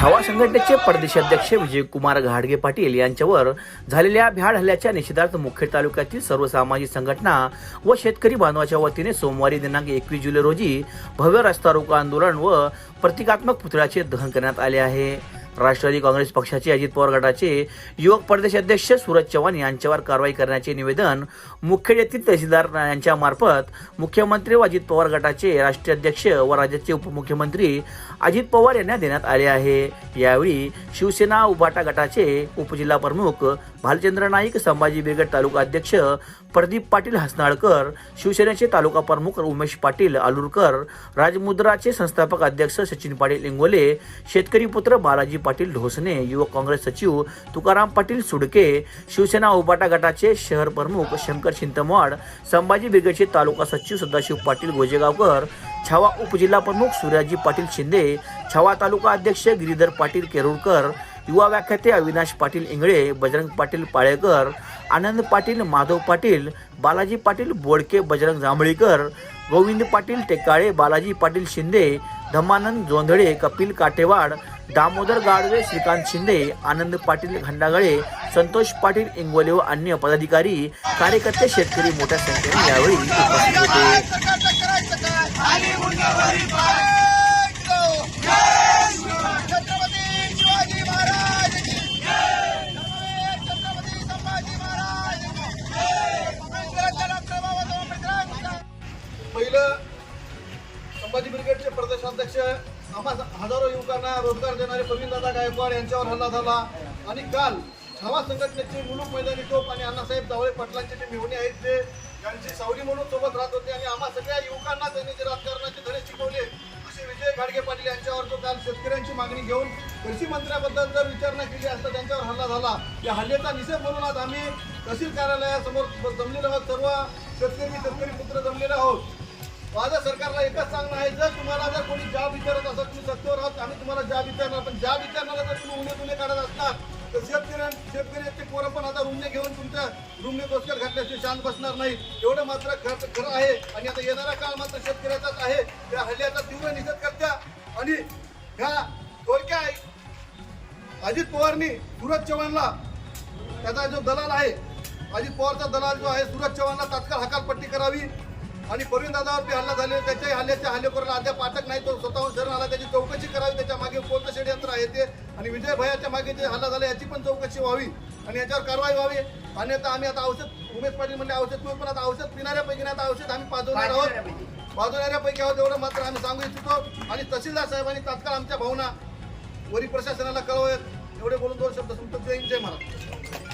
छावा संघटनेचे प्रदेशाध्यक्ष विजयकुमार घाडगे पाटील यांच्यावर झालेल्या भ्याड हल्ल्याच्या निषेधार्थ मुखेड तालुक्यातील सर्व सामाजिक संघटना व शेतकरी बांधवाच्या वतीने सोमवारी दिनांक एकवीस जुलै रोजी भव्य रस्ता रोको आंदोलन व प्रतिकात्मक पुतळ्याचे दहन करण्यात आले आहे. राष्ट्रवादी काँग्रेस पक्षाचे अजित पवार गटाचे युवक प्रदेश अध्यक्ष सूरज चव्हाण यांच्यावर कारवाई करण्याचे निवेदन मुख्य येथील तहसीलदार यांच्या मार्फत मुख्यमंत्री व अजित पवार गटाचे राष्ट्रीय अध्यक्ष व राज्याचे उपमुख्यमंत्री अजित पवार यांना देण्यात आले आहे. यावेळी शिवसेना उबाटा गटाचे उपजिल्हा प्रमुख भालचंद्र नाईक संभाजी ब्रिगेड तालुका अध्यक्ष प्रदीप पाटील हसनाळकर शिवसेनेचे तालुका प्रमुख उमेश पाटील आलूरकर राजमुद्राचे संस्थापक अध्यक्ष सचिन पाटील इंगोले शेतकरी पुत्र बालाजी पाटील ढोसने युवक काँग्रेस सचिव तुकाराम पाटील सुडके शिवसेना उबाटा गटाचे शहर प्रमुख शंकर चिंतमवाड संभाजी ब्रिगेडचे तालुका सचिव सदाशिव पाटील गोजेगावकर छावा उपजिल्हा प्रमुख सूर्याजी पाटील शिंदे छावा तालुका अध्यक्ष गिरीधर पाटील केरुळकर युवा व्याख्याते अविनाश पाटील इंगळे बजरंग पाटील पाळेकर आनंद पाटील माधव पाटील बालाजी पाटील बोडके बजरंग जांभळीकर गोविंद पाटील टेकाळे बालाजी पाटील शिंदे धमानंद जोंधळे कपिल काटेवाड दामोदर गाडवे श्रीकांत शिंदे आनंद पाटील खंडागळे संतोष पाटील इंगोले व अन्य पदाधिकारी कार्यकर्ते शेतकरी मोठ्या संख्येने यावेळी उपस्थित होते. संभाजी प्रदेशाध्यक्ष आम्हा हजारो युवकांना रोजगार देणारे प्रवीणदादा गायकवाड यांच्यावर हल्ला झाला. आणि काल छावा संघटनेचे मुलुक मैदानी टोप आणि अण्णासाहेब जावळे पाटलांचे जे मेहणे आहेत ते यांची सावली म्हणून सोबत राहत होते. आणि आम्हा सगळ्या युवकांना त्यांनी जे राजकारणाचे धडे शिकवले असे विजय घाडगे पाटील यांच्यावर जो काल शेतकऱ्यांची मागणी घेऊन कृषी मंत्र्याबद्दल जर विचारणा केली असता त्यांच्यावर हल्ला झाला. या हल्ल्याचा निषेध म्हणून आज आम्ही तहसील कार्यालयासमोर जमलेलो आहोत. सर्व शेतकरी शेतकरी पुत्र जमलेले आहोत. माझं सरकारला एकच सांगणं आहे जर तुम्हाला जर कोणी जॉब विचारत असत तुम्ही सत्तेवर आहात आम्ही तुम्हाला जॉब विचारणार. पण ज्या विचारणारा जर तुम्ही उन्हे तुने काढत असणार तर शेतकऱ्यां शेतकऱ्याचे पोरं पण आता रुमने घेऊन तुमच्या रुमने दोस्कर घातल्याशिवाय शांत बसणार नाही. एवढं मात्र खरं खरं आहे. आणि आता येणारा काळ मात्र शेतकऱ्याचाच आहे. त्या हल्ल्याचा तीव्र निषेध करत्या. आणि ह्या थोडक्या अजित पवारनी सूरज चव्हाणला त्याचा जो दलाल आहे अजित पवारचा दलाल जो आहे सूरज चव्हाणला तात्काळ हकालपट्टी करावी. आणि प्रवीण दादावरती हल्ला झाले त्याच्याही हल्ल्याच्या हल्लेखोराला अद्याप अटक नाही तो स्वतःहून शरण आला त्याची चौकशी करावी त्याच्यामागे कोणतं षडयंत्र आहे ते. आणि विजय भयाच्या मागे जे हल्ला झाला याची पण चौकशी व्हावी. आणि याच्यावर कारवाई व्हावी. आणि आता आम्ही आता औषध उमेश पाटील म्हणले औषध पण आता औषध पिणाऱ्यापैकी नाही आता औषध आम्ही पाजवणार आहोत. पाजवणाऱ्यापैकी. आहोत एवढं मात्र आम्ही सांगू इच्छितो. आणि तहसीलदार साहेबांनी तात्काळ आमच्या भावना वरी प्रशासनाला कळवत एवढे बोलून दोन शब्द संपत. जय जय महाराज